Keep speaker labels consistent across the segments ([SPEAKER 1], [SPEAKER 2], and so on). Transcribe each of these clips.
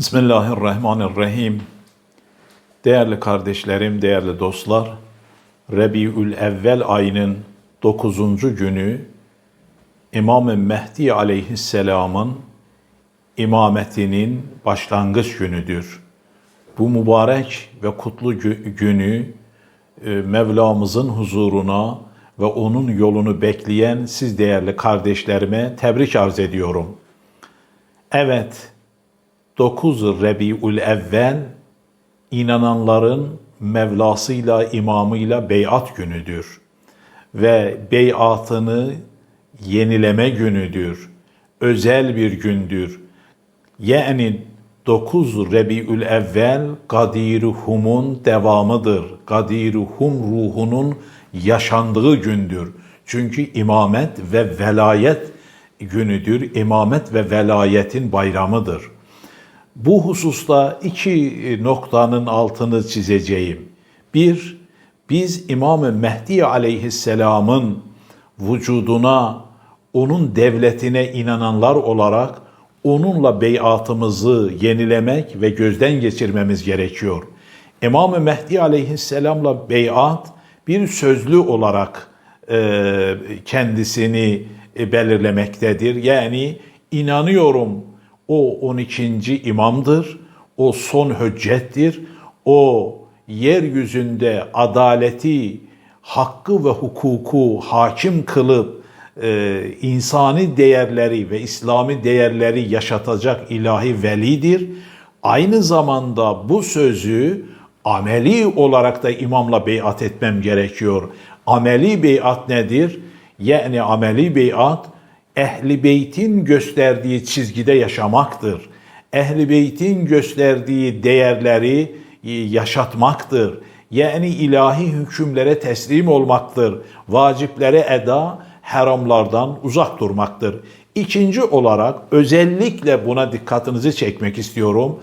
[SPEAKER 1] Bismillahirrahmanirrahim. Değerli kardeşlerim, değerli dostlar, Rebiül Evvel ayının 9. günü İmam-ı Mehdi aleyhisselamın imametinin başlangıç günüdür. Bu mübarek ve kutlu gü- günü e, Mevlamızın huzuruna ve onun yolunu bekleyen siz değerli kardeşlerime tebrik arz ediyorum. Evet, 9 Rebiül Evvel inananların Mevlasıyla, imamıyla beyat günüdür. Ve beyatını yenileme günüdür. Özel bir gündür. Yani 9 Rebiül Evvel Gadiruhum'un devamıdır. Gadiruhum ruhunun yaşandığı gündür. Çünkü imamet ve velayet günüdür. İmamet ve velayetin bayramıdır. Bu hususta iki noktanın altını çizeceğim. Bir, biz İmam-ı Mehdi aleyhisselamın vücuduna, onun devletine inananlar olarak onunla beyatımızı yenilemek ve gözden geçirmemiz gerekiyor. İmam-ı Mehdi aleyhisselamla beyat bir sözlü olarak e, kendisini e, belirlemektedir. Yani inanıyorum o 12. imamdır, o son hüccettir, o yeryüzünde adaleti, hakkı ve hukuku hakim kılıp e, insani değerleri ve İslami değerleri yaşatacak ilahi velidir. Aynı zamanda bu sözü ameli olarak da imamla beyat etmem gerekiyor. Ameli beyat nedir? Yani ameli beyat ehli beytin gösterdiği çizgide yaşamaktır. Ehli beytin gösterdiği değerleri e, yaşatmaktır. Yani ilahi hükümlere teslim olmaktır. Vaciplere eda, haramlardan uzak durmaktır. İkinci olarak özellikle buna dikkatinizi çekmek istiyorum.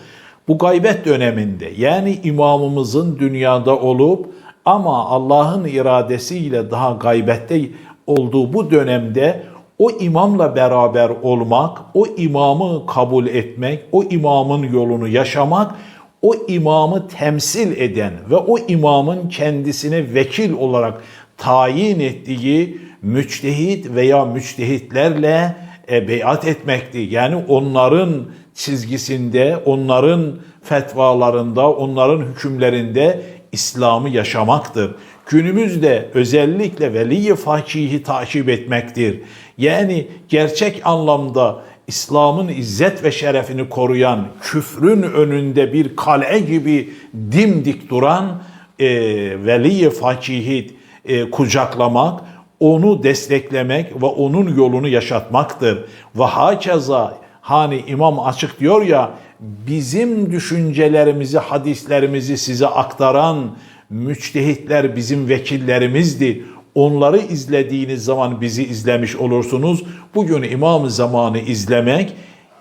[SPEAKER 1] Bu gaybet döneminde yani imamımızın dünyada olup ama Allah'ın iradesiyle daha gaybette olduğu bu dönemde o imamla beraber olmak, o imamı kabul etmek, o imamın yolunu yaşamak, o imamı temsil eden ve o imamın kendisine vekil olarak tayin ettiği müçtehit veya müçtehitlerle e, beyat etmekti. Yani onların çizgisinde, onların fetvalarında, onların hükümlerinde İslam'ı yaşamaktır. Günümüzde özellikle veliyi fakihi takip etmektir. Yani gerçek anlamda İslam'ın izzet ve şerefini koruyan, küfrün önünde bir kale gibi dimdik duran e, veliyi fakihi e, kucaklamak, onu desteklemek ve onun yolunu yaşatmaktır. Ve hakeza hani imam açık diyor ya bizim düşüncelerimizi, hadislerimizi size aktaran müçtehitler bizim vekillerimizdi. Onları izlediğiniz zaman bizi izlemiş olursunuz. Bugün İmam-ı Zaman'ı izlemek,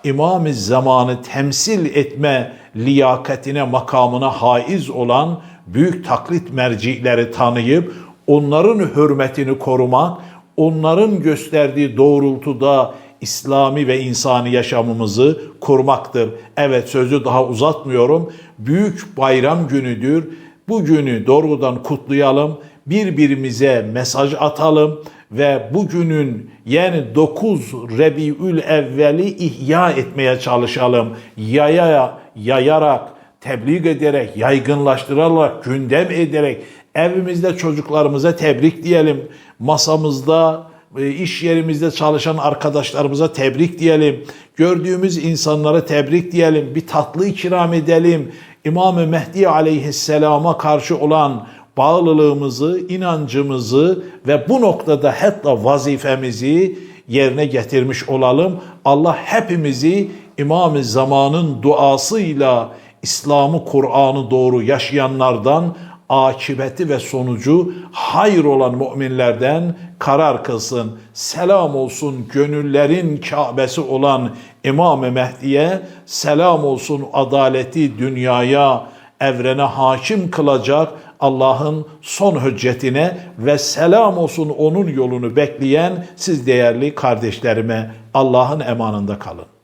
[SPEAKER 1] İmam-ı Zaman'ı temsil etme liyakatine, makamına haiz olan büyük taklit mercileri tanıyıp onların hürmetini korumak, onların gösterdiği doğrultuda İslami ve insani yaşamımızı kurmaktır. Evet sözü daha uzatmıyorum. Büyük bayram günüdür. Bu günü doğrudan kutlayalım. Birbirimize mesaj atalım ve bugünün yani 9 Rebiül Evveli ihya etmeye çalışalım. Yaya, yayarak, tebliğ ederek, yaygınlaştırarak, gündem ederek evimizde çocuklarımıza tebrik diyelim. Masamızda, e, iş yerimizde çalışan arkadaşlarımıza tebrik diyelim. Gördüğümüz insanlara tebrik diyelim. Bir tatlı ikram edelim. İmam-ı Mehdi aleyhisselama karşı olan bağlılığımızı, inancımızı ve bu noktada hatta vazifemizi yerine getirmiş olalım. Allah hepimizi İmam-ı Zaman'ın duasıyla İslam'ı, Kur'an'ı doğru yaşayanlardan akibeti ve sonucu hayır olan müminlerden karar kılsın. Selam olsun gönüllerin Kabe'si olan İmam-ı Mehdi'ye, selam olsun adaleti dünyaya, evrene hakim kılacak Allah'ın son hüccetine ve selam olsun onun yolunu bekleyen siz değerli kardeşlerime Allah'ın emanında kalın.